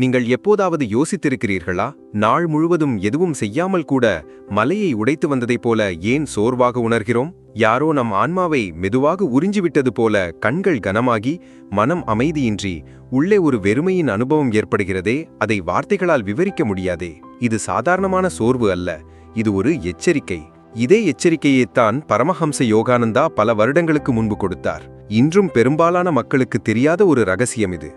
நீங்கள் எப்போதாவது யோசித்திருக்கிறீர்களா? நாள் முழுவதும் எதுவும் செய்யாமல் கூட மலையை உடைத்து வந்ததைப் போல ஏன் சோர்வாக உணர்கிறோம்? யாரோ நம் ஆன்மாவை மெதுவாக உறிஞ்சிவிட்டது போல கண்கள் கனமாகி மனம் அமைதியின்றி உள்ளே ஒரு வெறுமையின் அனுபவம் ஏற்படுகிறதே அதை வார்த்தைகளால் விவரிக்க முடியாதே. இது சாதாரணமான சோர்வு அல்ல இது ஒரு எச்சரிக்கை. இதே எச்சரிக்கையைத்தான் பரமஹம்ச யோகானந்தா பல வருடங்களுக்கு முன்பு கொடுத்தார். இன்றும் பெரும்பாலான மக்களுக்கு தெரியாத ஒரு ரகசியம் இது.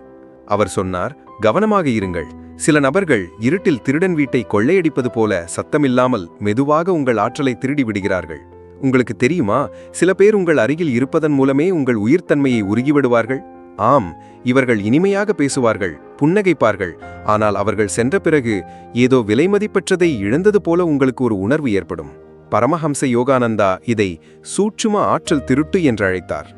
அவர் சொன்னார் கவனமாக இருங்கள். சில நபர்கள் இருட்டில் திருடன் வீட்டை கொள்ளையடிப்பது போல சத்தமில்லாமல் மெதுவாக உங்கள் ஆற்றலை திருடி விடுகிறார்கள். உங்களுக்கு தெரியுமா சில பேர் உங்கள் அருகில் இருப்பதன் மூலமே உங்கள் உயிர்த்தன்மையை உருகிவிடுவார்கள்? ஆம் இவர்கள் இனிமையாக பேசுவார்கள் புன்னகைப்பார்கள். ஆனால் அவர்கள் சென்ற பிறகு ஏதோ விலைமதிப்பற்றதை இழந்தது போல உங்களுக்கு ஒரு உணர்வு ஏற்படும். பரமஹம்ச யோகானந்தா இதை சூட்சும ஆற்றல் திருட்டு என்று அழைத்தார்.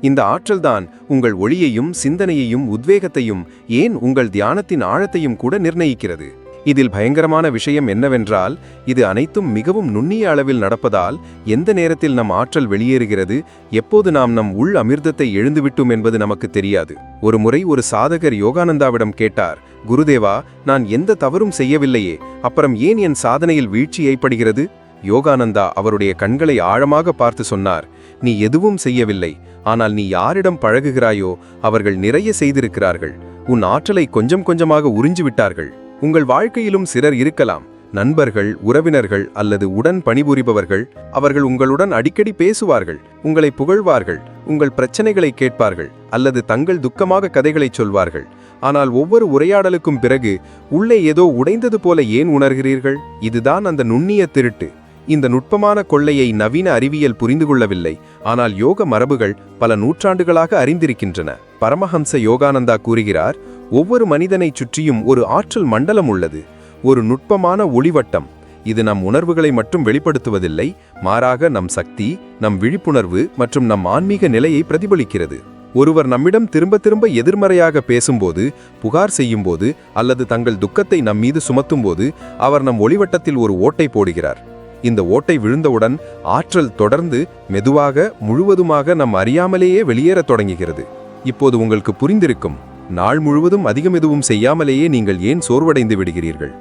இந்த ஆற்றல்தான் உங்கள் ஒளியையும் சிந்தனையையும் உத்வேகத்தையும் ஏன் உங்கள் தியானத்தின் ஆழத்தையும் கூட நிர்ணயிக்கிறது. இதில் பயங்கரமான விஷயம் என்னவென்றால் இது அனைத்தும் மிகவும் நுண்ணிய அளவில் நடப்பதால் எந்த நேரத்தில் நம் ஆற்றல் வெளியேறுகிறது எப்போது நாம் நம் உள் அமிர்தத்தை எழுந்துவிட்டோம் என்பது நமக்கு தெரியாது. ஒரு முறை ஒரு சாதகர் யோகானந்தாவிடம் கேட்டார் குருதேவா நான் எந்த தவறும் செய்யவில்லையே அப்புறம் ஏன் என் சாதனையில் வீழ்ச்சி ஏற்படுகிறது? யோகானந்தா அவருடைய கண்களை ஆழமாக பார்த்து சொன்னார் நீ எதுவும் செய்யவில்லை ஆனால் நீ யாரிடம் பழகுகிறாயோ அவர்கள் நிறைய செய்திருக்கிறார்கள். உன் ஆற்றலை கொஞ்சம் கொஞ்சமாக உறிஞ்சிவிட்டார்கள் உங்கள் வாழ்க்கையிலும் சிலர் இருக்கலாம். நண்பர்கள் உறவினர்கள் அல்லது உடன் பணிபுரிபவர்கள் அவர்கள் உங்களுடன் அடிக்கடி பேசுவார்கள் உங்களை புகழ்வார்கள் உங்கள் பிரச்சனைகளை கேட்பார்கள் அல்லது தங்கள் துக்கமாக கதைகளை சொல்வார்கள். ஆனால் ஒவ்வொரு உரையாடலுக்கும் பிறகு உள்ளே ஏதோ உடைந்தது போல ஏன் உணர்கிறீர்கள்? இதுதான் அந்த நுண்ணிய திருட்டு. இந்த நுட்பமான கொள்ளையை நவீன அறிவியல் புரிந்து கொள்ளவில்லை. ஆனால் யோக மரபுகள் பல நூற்றாண்டுகளாக அறிந்திருக்கின்றன. பரமஹம்ச யோகானந்தா கூறுகிறார் ஒவ்வொரு மனிதனைச் சுற்றியும் ஒரு ஆற்றல் மண்டலம் உள்ளது. ஒரு நுட்பமான ஒளிவட்டம். இது நம் உணர்வுகளை மட்டும் வெளிப்படுத்துவதில்லை. மாறாக நம் சக்தி நம் விழிப்புணர்வு மற்றும் நம் ஆன்மீக நிலையை பிரதிபலிக்கிறது. ஒருவர் நம்மிடம் திரும்ப திரும்ப எதிர்மறையாக பேசும்போது புகார் செய்யும்போது அல்லது தங்கள் துக்கத்தை நம் மீது சுமத்தும்போது அவர் நம் ஒளிவட்டத்தில் ஒரு ஓட்டை போடுகிறார். இந்த ஓட்டை விழுந்தவுடன் ஆற்றல் தொடர்ந்து மெதுவாக முழுவதுமாக நம் அறியாமலேயே வெளியேறத் தொடங்குகிறது. இப்போது உங்களுக்கு புரிந்திருக்கும் நாள் முழுவதும் அதிகம் எதுவும் செய்யாமலேயே நீங்கள் ஏன் சோர்வடைந்து விடுகிறீர்கள்?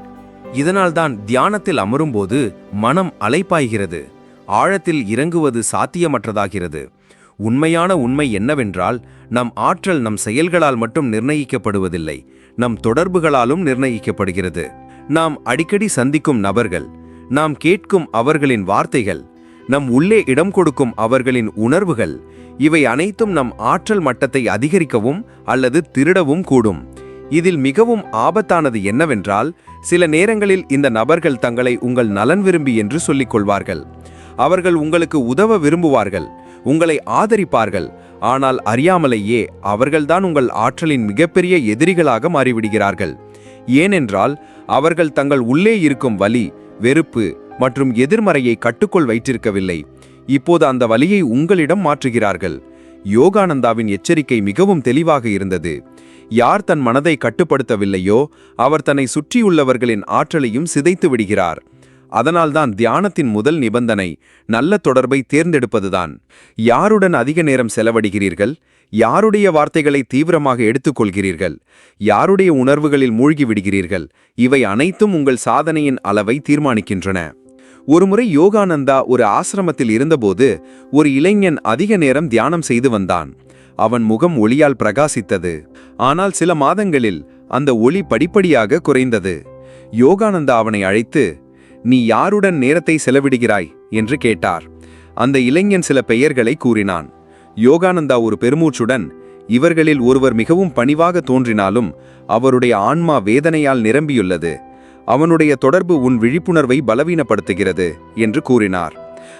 இதனால்தான் தியானத்தில் அமரும்போது மனம் அலைப்பாய்கிறது ஆழத்தில் இறங்குவது சாத்தியமற்றதாகிறது. உண்மையான உண்மை என்னவென்றால் நம் ஆற்றல் நம் செயல்களால் மட்டும் நிர்ணயிக்கப்படுவதில்லை நம் தொடர்புகளாலும் நிர்ணயிக்கப்படுகிறது. நாம் அடிக்கடி சந்திக்கும் நபர்கள் நாம் கேட்கும் அவர்களின் வார்த்தைகள் நம் உள்ளே இடம் கொடுக்கும் அவர்களின் உணர்வுகள் இவை அனைத்தும் நம் ஆற்றல் மட்டத்தை அதிகரிக்கவும் அல்லது திருடவும் கூடும். இதில் மிகவும் ஆபத்தானது என்னவென்றால் சில நேரங்களில் இந்த நபர்கள் தங்களை உங்கள் நலன் விரும்பி என்று சொல்லிக் கொள்வார்கள். அவர்கள் உங்களுக்கு உதவ விரும்புவார்கள் உங்களை ஆதரிப்பார்கள் ஆனால் அறியாமலேயே அவர்கள்தான் உங்கள் ஆற்றலின் மிகப்பெரிய எதிரிகளாக மாறிவிடுகிறார்கள். ஏனென்றால் அவர்கள் தங்கள் உள்ளே இருக்கும் வலி வெறுப்பு மற்றும் எதிர்மறையை கட்டுக்குள் வைத்திருக்கவில்லை. இப்போது அந்த வலியை உங்களிடம் மாற்றுகிறார்கள். யோகானந்தாவின் எச்சரிக்கை மிகவும் தெளிவாக இருந்தது. யார் தன் மனதை கட்டுப்படுத்தவில்லையோ அவர் தன்னை சுற்றியுள்ளவர்களின் ஆற்றலையும் சிதைத்து விடுகிறார். அதனால்தான் தியானத்தின் முதல் நிபந்தனை நல்ல தொடர்பை தேர்ந்தெடுப்பதுதான். யாருடன் அதிக நேரம் செலவழிகிறீர்கள்? யாருடைய வார்த்தைகளை தீவிரமாக எடுத்துக்கொள்கிறீர்கள்? யாருடைய உணர்வுகளில் மூழ்கி விடுகிறீர்கள் இவை அனைத்தும் உங்கள் சாதனையின் அளவை தீர்மானிக்கின்றன. ஒருமுறை யோகானந்தா ஒரு ஆசிரமத்தில் இருந்தபோது ஒரு இளைஞன் அதிக நேரம் தியானம் செய்து வந்தான். அவன் முகம் ஒளியால் பிரகாசித்தது. ஆனால் சில மாதங்களில் அந்த ஒளி படிப்படியாக குறைந்தது. யோகானந்தா அவனை அழைத்து நீ யாருடன் நேரத்தை செலவிடுகிறாய்? என்று கேட்டார். அந்த இளைஞன் சில பெயர்களை கூறினான். யோகானந்தா ஒரு பெருமூச்சுடன் இவர்களில் ஒருவர் மிகவும் பணிவாக தோன்றினாலும் அவருடைய ஆன்மா வேதனையால் நிரம்பியுள்ளது. அவனுடைய தொடர்பு உன் விழிப்புணர்வை பலவீனப்படுத்துகிறது என்று கூறினார்.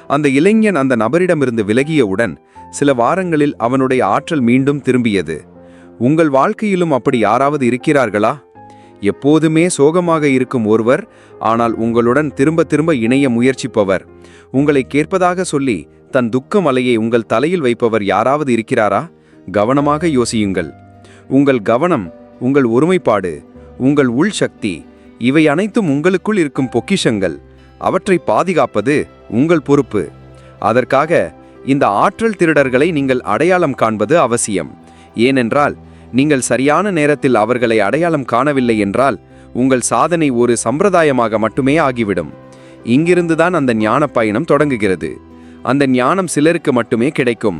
அந்த இளைஞன் அந்த நபரிடமிருந்து விலகியவுடன் சில வாரங்களில் அவனுடைய ஆற்றல் மீண்டும் திரும்பியது. உங்கள் வாழ்க்கையிலும் அப்படி யாராவது இருக்கிறார்களா? எப்போதுமே சோகமாக இருக்கும் ஒருவர் ஆனால் உங்களுடன் திரும்ப திரும்ப இணைய முயற்சிப்பவர். உங்களை கேட்பதாக சொல்லி தன் துக்க மலையை உங்கள் தலையில் வைப்பவர் யாராவது இருக்கிறாரா? கவனமாக யோசியுங்கள். உங்கள் கவனம் உங்கள் ஒருமைப்பாடு உங்கள் உள் சக்தி இவை அனைத்தும் உங்களுக்குள் இருக்கும் பொக்கிஷங்கள். அவற்றை பாதுகாப்பது உங்கள் பொறுப்பு. அதற்காக இந்த ஆற்றல் திருடர்களை நீங்கள் அடையாளம் காண்பது அவசியம். ஏனென்றால் நீங்கள் சரியான நேரத்தில் அவர்களை அடையாளம் காணவில்லை என்றால் உங்கள் சாதனை ஒரு சம்பிரதாயமாக மட்டுமே ஆகிவிடும். இங்கிருந்துதான் அந்த ஞான பயணம் தொடங்குகிறது. அந்த ஞானம் சிலருக்கு மட்டுமே கிடைக்கும்.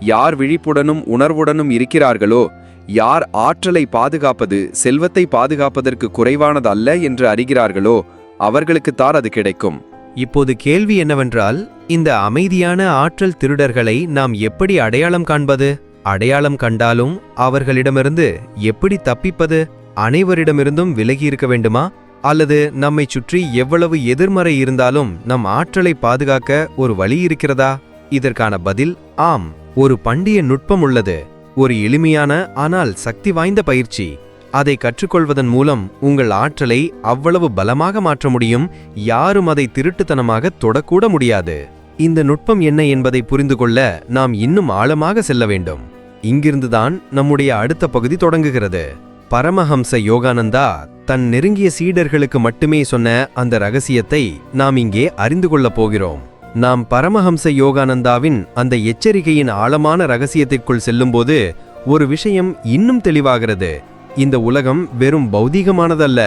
யார் விழிப்புடனும் உணர்வுடனும் இருக்கிறார்களோ யார் ஆற்றலை பாதுகாப்பது செல்வத்தை பாதுகாப்பதற்கு குறைவானதல்ல என்று அறிகிறார்களோ அவர்களுக்குத்தான் அது கிடைக்கும். இப்போது கேள்வி என்னவென்றால் இந்த அமைதியான ஆற்றல் திருடர்களை நாம் எப்படி அடையாளம் காண்பது? அடையாளம் கண்டாலும் அவர்களிடமிருந்து எப்படி தப்பிப்பது? அனைவரிடமிருந்தும் விலகியிருக்க வேண்டுமா? அல்லது நம்மை சுற்றி எவ்வளவு எதிர்மறை இருந்தாலும் நம் ஆற்றலை பாதுகாக்க ஒரு வழி இருக்கிறதா? இதற்கான பதில் ஆம் ஒரு பண்டிய நுட்பம் உள்ளது. ஒரு எளிமையான ஆனால் சக்தி வாய்ந்த பயிற்சி. அதை கற்றுக்கொள்வதன் மூலம் உங்கள் ஆற்றலை அவ்வளவு பலமாக மாற்ற முடியும். யாரும் அதை திருட்டுத்தனமாக தொடக்கூட முடியாது. இந்த நுட்பம் என்ன என்பதை புரிந்து கொள்ள நாம் இன்னும் ஆழமாக செல்ல வேண்டும். இங்கிருந்துதான் நம்முடைய அடுத்த பகுதி தொடங்குகிறது. பரமஹம்ச யோகானந்தா தன் நெருங்கிய சீடர்களுக்கு மட்டுமே சொன்ன அந்த ரகசியத்தை நாம் இங்கே அறிந்து கொள்ளப் போகிறோம். நாம் பரமஹம்ச யோகானந்தாவின் அந்த எச்சரிக்கையின் ஆழமான ரகசியத்திற்குள் செல்லும்போது ஒரு விஷயம் இன்னும் தெளிவாகிறது. இந்த உலகம் வெறும் பௌதீகமானதல்ல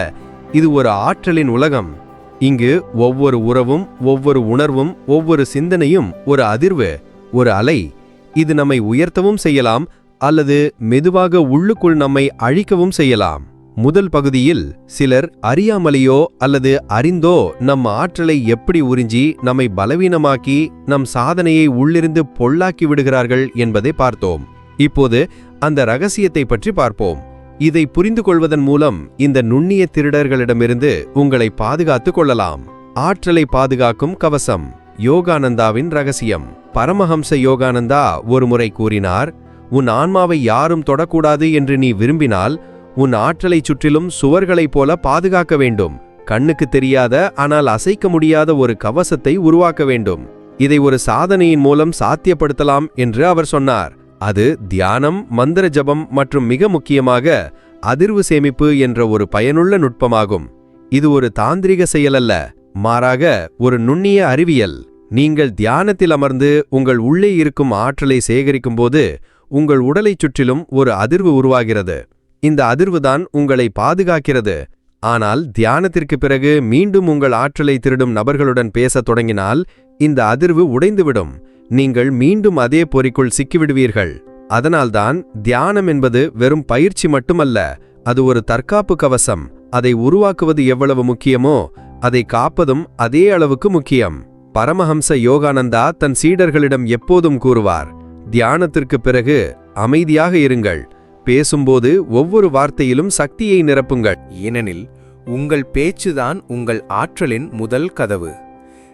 இது ஒரு ஆற்றலின் உலகம். இங்கு ஒவ்வொரு உறவும் ஒவ்வொரு உணர்வும் ஒவ்வொரு சிந்தனையும் ஒரு அதிர்வு ஒரு அலை இது நம்மை உயர்த்தவும் செய்யலாம் அல்லது மெதுவாக உள்ளுக்குள் நம்மை அழிக்கவும் செய்யலாம். முதல் பகுதியில் சிலர் அறியாமலேயோ அல்லது அறிந்தோ நம் ஆற்றலை எப்படி உறிஞ்சி நம்மை பலவீனமாக்கி நம் சாதனையை உள்ளிருந்து பொள்ளாக்கி விடுகிறார்கள் என்பதை பார்த்தோம். இப்போது அந்த ரகசியத்தை பற்றி பார்ப்போம். இதை புரிந்து கொள்வதன் மூலம் இந்த நுண்ணிய திருடர்களிடமிருந்து உங்களை பாதுகாத்துக் கொள்ளலாம். ஆற்றலை பாதுகாக்கும் கவசம். யோகானந்தாவின் ரகசியம். பரமஹம்ச யோகானந்தா ஒருமுறை கூறினார் உன் ஆன்மாவை யாரும் தொடக்கூடாது என்று நீ விரும்பினால் உன் ஆற்றலைச் சுற்றிலும் சுவர்களைப் போல பாதுகாக்க வேண்டும். கண்ணுக்கு தெரியாத ஆனால் அசைக்க முடியாத ஒரு கவசத்தை உருவாக்க வேண்டும். இதை ஒரு சாதனையின் மூலம் சாத்தியப்படுத்தலாம் என்று அவர் சொன்னார். அது தியானம் மந்திர ஜபம் மற்றும் மிக முக்கியமாக அதிர்வு சேமிப்பு என்ற ஒரு பயனுள்ள நுட்பமாகும். இது ஒரு தாந்திரிக செயலல்ல மாறாக ஒரு நுண்ணிய அறிவியல். நீங்கள் தியானத்தில் அமர்ந்து உங்கள் உள்ளே இருக்கும் ஆற்றலை சேகரிக்கும்போது உங்கள் உடலைச் சுற்றிலும் ஒரு அதிர்வு உருவாகிறது. இந்த அதிர்வுதான் உங்களை பாதுகாக்கிறது. ஆனால் தியானத்திற்கு பிறகு மீண்டும் உங்கள் ஆற்றலை திருடும் நபர்களுடன் பேசத் தொடங்கினால் இந்த அதிர்வு உடைந்துவிடும். நீங்கள் மீண்டும் அதே பொறிக்குள் சிக்கிவிடுவீர்கள். அதனால்தான் தியானம் என்பது வெறும் பயிற்சி மட்டுமல்ல அது ஒரு தற்காப்பு கவசம். அதை உருவாக்குவது எவ்வளவு முக்கியமோ அதை காப்பதும் அதே அளவுக்கு முக்கியம். பரமஹம்ச யோகானந்தா தன் சீடர்களிடம் எப்போதும் கூறுவார் தியானத்திற்கு பிறகு அமைதியாக இருங்கள். பேசும்போது ஒவ்வொரு வார்த்தையிலும் சக்தியை நிரப்புங்கள். ஏனெனில் உங்கள் பேச்சுதான் உங்கள் ஆற்றலின் முதல் கதவு.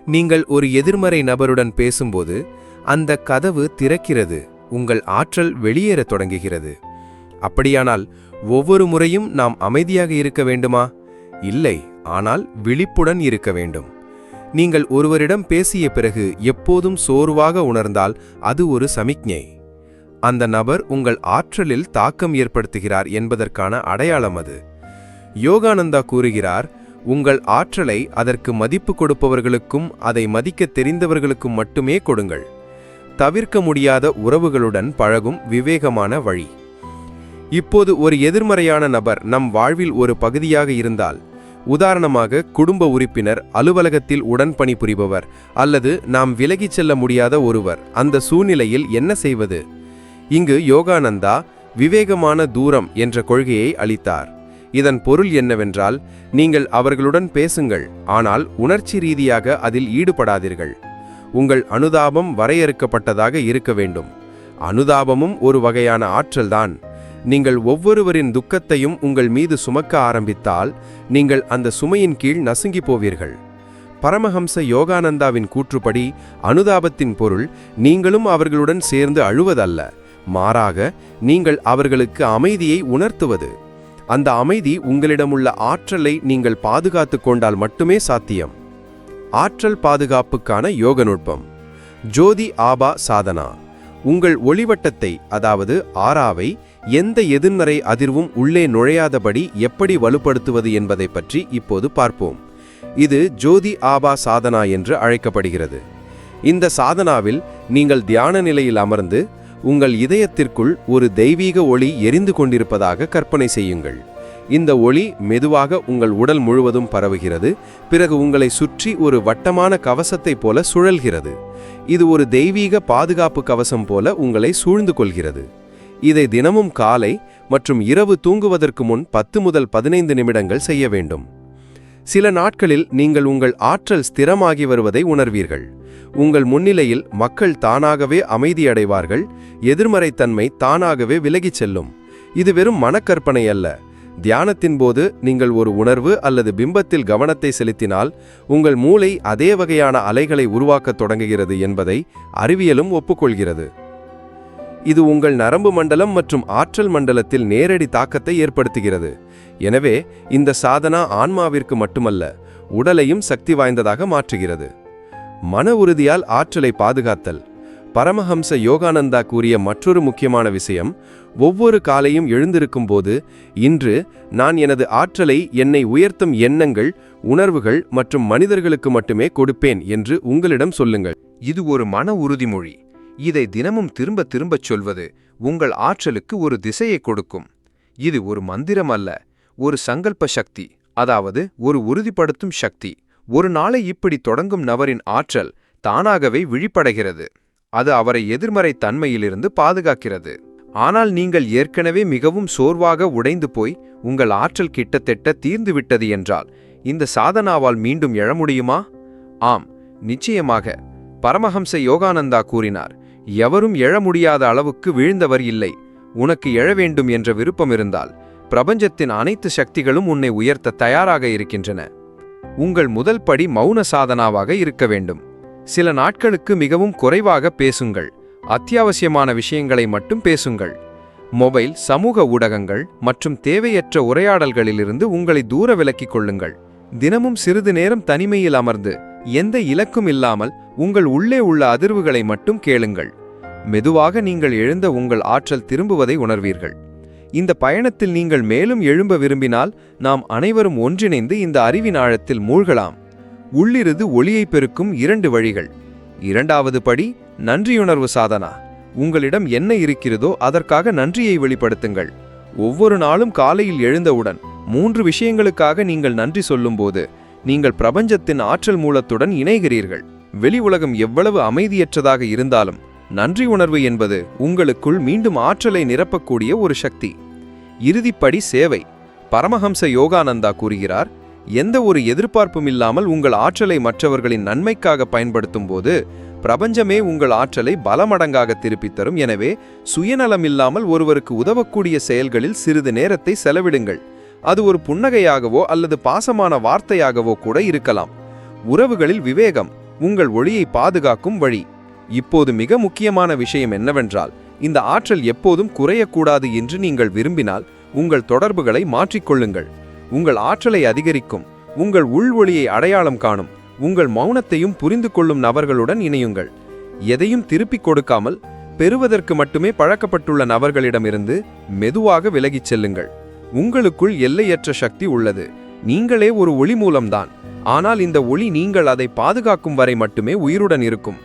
நீங்கள் ஒரு எதிர்மறை நபருடன் பேசும்போது அந்த கதவு திறக்கிறது உங்கள் ஆற்றல் வெளியேறத் தொடங்குகிறது. அப்படியானால் ஒவ்வொரு முறையும் நாம் அமைதியாக இருக்க வேண்டுமா? இல்லை ஆனால் விழிப்புடன் இருக்க வேண்டும். நீங்கள் ஒருவரிடம் பேசிய பிறகு எப்போதும் சோர்வாக உணர்ந்தால் அது ஒரு சமிக்ஞை. அந்த நபர் உங்கள் ஆற்றலில் தாக்கம் ஏற்படுத்துகிறார் என்பதற்கான அடையாளம் அது. யோகானந்தா கூறுகிறார் உங்கள் ஆற்றலை அதற்கு மதிப்பு கொடுப்பவர்களுக்கும் அதை மதிக்க தெரிந்தவர்களுக்கும் மட்டுமே கொடுங்கள். தவிர்க்க முடியாத உறவுகளுடன் பழகும் விவேகமான வழி. இப்போது ஒரு எதிர்மறையான நபர் நம் வாழ்வில் ஒரு பகுதியாக இருந்தால் உதாரணமாக குடும்ப உறுப்பினர் அலுவலகத்தில் உடன் பணிபுரிபவர் அல்லது நாம் விலகிச் செல்ல முடியாத ஒருவர் அந்த சூழ்நிலையில் என்ன செய்வது? இங்கு யோகானந்தா விவேகமான தூரம் என்ற கொள்கையை அளித்தார். இதன் பொருள் என்னவென்றால் நீங்கள் அவர்களுடன் பேசுங்கள் ஆனால் உணர்ச்சி ரீதியாக அதில் ஈடுபடாதீர்கள். உங்கள் அனுதாபம் வரையறுக்கப்பட்டதாக இருக்க வேண்டும். அனுதாபமும் ஒரு வகையான ஆற்றல்தான். நீங்கள் ஒவ்வொருவரின் துக்கத்தையும் உங்கள் மீது சுமக்க ஆரம்பித்தால் நீங்கள் அந்த சுமையின் கீழ் நசுங்கி போவீர்கள். பரமஹம்ச யோகானந்தாவின் கூற்றுப்படி அனுதாபத்தின் பொருள் நீங்களும் அவர்களுடன் சேர்ந்து அழுவதல்ல. மாறாக நீங்கள் அவர்களுக்கு அமைதியை உணர்த்துவது. அந்த அமைதி உங்களிடமுள்ள ஆற்றலை நீங்கள் பாதுகாத்துக் கொண்டால் மட்டுமே சாத்தியம். ஆற்றல் பாதுகாப்புக்கான யோக நுட்பம் ஜோதி ஆபா சாதனா. உங்கள் ஒளிவட்டத்தை அதாவது ஆறாவை எந்த எதிர்மறை அதிர்வும் உள்ளே நுழையாதபடி எப்படி வலுப்படுத்துவது என்பதை பற்றி இப்போது பார்ப்போம். இது ஜோதி ஆபா சாதனா என்று அழைக்கப்படுகிறது. இந்த சாதனாவில் நீங்கள் தியான நிலையில் அமர்ந்து உங்கள் இதயத்திற்குள் ஒரு தெய்வீக ஒளி எரிந்து கொண்டிருப்பதாக கற்பனை செய்யுங்கள். இந்த ஒளி மெதுவாக உங்கள் உடல் முழுவதும் பரவுகிறது பிறகு உங்களை சுற்றி ஒரு வட்டமான கவசத்தைப் போல சுழல்கிறது. இது ஒரு தெய்வீக பாதுகாப்பு கவசம் போல உங்களை சூழ்ந்து கொள்கிறது. இதை தினமும் காலை மற்றும் இரவு தூங்குவதற்கு முன் பத்து முதல் பதினைந்து நிமிடங்கள் செய்ய வேண்டும். சில நாட்களில் நீங்கள் உங்கள் ஆற்றல் ஸ்திரமாகி வருவதை உணர்வீர்கள். உங்கள் முன்னிலையில் மக்கள் தானாகவே அமைதியடைவார்கள். எதிர்மறைத்தன்மை தானாகவே விலகிச் செல்லும். இது வெறும் மனக்கற்பனை அல்ல. தியானத்தின் போது நீங்கள் ஒரு உணர்வு அல்லது பிம்பத்தில் கவனத்தை செலுத்தினால் உங்கள் மூளை அதே வகையான அலைகளை உருவாக்கத் தொடங்குகிறது என்பதை அறிவியலும் ஒப்புக்கொள்கிறது. இது உங்கள் நரம்பு மண்டலம் மற்றும் ஆற்றல் மண்டலத்தில் நேரடி தாக்கத்தை ஏற்படுத்துகிறது. எனவே இந்த சாதனா ஆன்மாவிற்கு மட்டுமல்ல உடலையும் சக்தி வாய்ந்ததாக மாற்றுகிறது. மன உறுதியால் ஆற்றலை பாதுகாத்தல். பரமஹம்ச யோகானந்தா கூறிய மற்றொரு முக்கியமான விஷயம் ஒவ்வொரு காலையும் எழுந்திருக்கும் போது இன்று நான் எனது ஆற்றலை என்னை உயர்த்தும் எண்ணங்கள் உணர்வுகள் மற்றும் மனிதர்களுக்கு மட்டுமே கொடுப்பேன் என்று உங்களிடம் சொல்லுங்கள். இது ஒரு மன உறுதிமொழி. இதை தினமும் திரும்ப திரும்பச் சொல்வது உங்கள் ஆற்றலுக்கு ஒரு திசையை கொடுக்கும். இது ஒரு மந்திரம் அல்ல ஒரு சங்கல்ப சக்தி அதாவது ஒரு உறுதிப்படுத்தும் சக்தி. ஒரு நாளை இப்படி தொடங்கும் நபரின் ஆற்றல் தானாகவே விழிப்படைகிறது. அது அவரை எதிர்மறை தன்மையிலிருந்து பாதுகாக்கிறது. ஆனால் நீங்கள் ஏற்கனவே மிகவும் சோர்வாக உடைந்து போய் உங்கள் ஆற்றல் கிட்டத்தட்ட தீர்ந்துவிட்டது என்றால் இந்த சாதனாவால் மீண்டும் எழ முடியுமா? ஆம் நிச்சயமாக. பரமஹம்ச யோகானந்தா கூறினார் எவரும் எழ முடியாத அளவுக்கு வீழ்ந்தவர் இல்லை. உனக்கு எழ வேண்டும் என்ற விருப்பம் இருந்தால் பிரபஞ்சத்தின் அனைத்து சக்திகளும் உன்னை உயர்த்த தயாராக இருக்கின்றன. உங்கள் முதல் படி மௌன சாதனாவாக இருக்க வேண்டும். சில நாட்களுக்கு மிகவும் குறைவாக பேசுங்கள். அத்தியாவசியமான விஷயங்களை மட்டும் பேசுங்கள். மொபைல் சமூக ஊடகங்கள் மற்றும் தேவையற்ற உரையாடல்களிலிருந்து உங்களை தூர விலக்கிக் கொள்ளுங்கள். தினமும் சிறிது நேரம் தனிமையில் அமர்ந்து எந்த இலக்கும் இல்லாமல் உங்கள் உள்ளே உள்ள அதிர்வுகளை மட்டும் கேளுங்கள். மெதுவாக நீங்கள் எழுந்த உங்கள் ஆற்றல் திரும்புவதை உணர்வீர்கள். இந்த பயணத்தில் நீங்கள் மேலும் எழும்ப விரும்பினால் நாம் அனைவரும் ஒன்றிணைந்து இந்த அறிவின் ஆழத்தில் மூழ்கலாம். உள்ளிருந்து ஒளியை பெருக்கும் இரண்டு வழிகள். இரண்டாவது படி நன்றியுணர்வு சாதனா. உங்களிடம் என்ன இருக்கிறதோ அதற்காக நன்றியை வெளிப்படுத்துங்கள். ஒவ்வொரு நாளும் காலையில் எழுந்தவுடன் மூன்று விஷயங்களுக்காக நீங்கள் நன்றி சொல்லும்போது நீங்கள் பிரபஞ்சத்தின் ஆற்றல் மூலத்துடன் இணைகிறீர்கள். வெளி உலகம் எவ்வளவு அமைதியற்றதாக இருந்தாலும் நன்றி உணர்வு என்பது உங்களுக்குள் மீண்டும் ஆற்றலை நிரப்பக்கூடிய ஒரு சக்தி. இறுதிப்படி சேவை. பரமஹம்ச யோகானந்தா கூறுகிறார் எந்த ஒரு எதிர்பார்ப்பும் இல்லாமல் உங்கள் ஆற்றலை மற்றவர்களின் நன்மைக்காக பயன்படுத்தும் போது பிரபஞ்சமே உங்கள் ஆற்றலை பலமடங்காக திருப்பித் தரும். எனவே சுயநலம் இல்லாமல் ஒருவருக்கு உதவக்கூடிய செயல்களில் சிறிது நேரத்தை செலவிடுங்கள். அது ஒரு புன்னகையாகவோ அல்லது பாசமான வார்த்தையாகவோ கூட இருக்கலாம். உறவுகளில் விவேகம் உங்கள் ஒளியை பாதுகாக்கும் வழி. இப்போது மிக முக்கியமான விஷயம் என்னவென்றால் இந்த ஆற்றல் எப்போதும் குறையக்கூடாது என்று நீங்கள் விரும்பினால் உங்கள் தொடர்புகளை மாற்றிக்கொள்ளுங்கள். உங்கள் ஆற்றலை அதிகரிக்கும் உங்கள் உள் ஒளியை அடையாளம் காணும் உங்கள் மௌனத்தையும் புரிந்து கொள்ளும் நபர்களுடன் இணையுங்கள். எதையும் திருப்பிக் கொடுக்காமல் பெறுவதற்கு மட்டுமே பழக்கப்பட்டுள்ள நபர்களிடமிருந்து மெதுவாக விலகிச் செல்லுங்கள். உங்களுக்குள் எல்லையற்ற சக்தி உள்ளது. நீங்களே ஒரு ஒளி மூலம்தான். ஆனால் இந்த ஒளி நீங்கள் அதை பாதுகாக்கும் வரை மட்டுமே உயிருடன் இருக்கும்.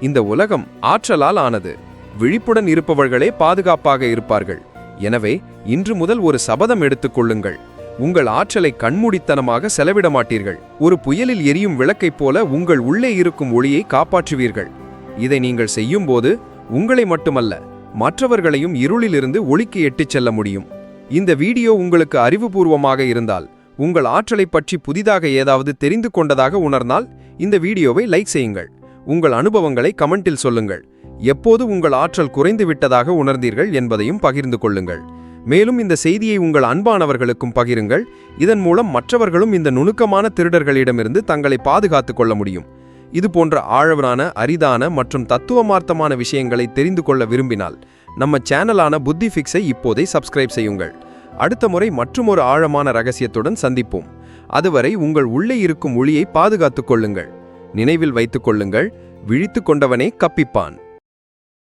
இந்த உலகம் ஆற்றலால் ஆனது. விழிப்புடன் இருப்பவர்களே பாதுகாப்பாக இருப்பார்கள். எனவே இன்று முதல் ஒரு சபதம் எடுத்துக்கொள்ளுங்கள் உங்கள் ஆற்றலை கண்மூடித்தனமாக செலவிட மாட்டீர்கள். ஒரு புயலில் எரியும் விளக்கைப் போல உங்கள் உள்ளே இருக்கும் ஒளியை காப்பாற்றுவீர்கள். இதை நீங்கள் செய்யும்போது உங்களை மட்டுமல்ல மற்றவர்களையும் இருளிலிருந்து ஒளிக்கு எட்டிச் செல்ல முடியும். இந்த வீடியோ உங்களுக்கு அறிவுபூர்வமாக இருந்தால் உங்கள் ஆற்றலை பற்றி புதிதாக ஏதாவது தெரிந்து கொண்டதாக உணர்ந்தால் இந்த வீடியோவை லைக் செய்யுங்கள். உங்கள் அனுபவங்களை கமெண்டில் சொல்லுங்கள். எப்போது உங்கள் ஆற்றல் குறைந்து விட்டதாக உணர்ந்தீர்கள் என்பதையும் பகிர்ந்து கொள்ளுங்கள். மேலும் இந்த செய்தியை உங்கள் அன்பானவர்களுக்கும் பகிருங்கள். இதன் மூலம் மற்றவர்களும் இந்த நுணுக்கமான திருடர்களிடமிருந்து தங்களை பாதுகாத்துக் கொள்ள முடியும். இது போன்ற ஆழவரான அரிதான மற்றும் தத்துவமார்த்தமான விஷயங்களை தெரிந்து கொள்ள விரும்பினால் நம்ம சேனலான புத்தி ஃபிக்ஸை இப்போதை சப்ஸ்கிரைப் செய்யுங்கள். அடுத்த முறை மற்றுமொரு ஆழமான ரகசியத்துடன் சந்திப்போம். அதுவரை உங்கள் உள்ளே இருக்கும் ஒளியை பாதுகாத்துக் கொள்ளுங்கள். நினைவில் வைத்துக் கொள்ளுங்கள். விழித்து கொண்டவனே கப்பிப்பான்.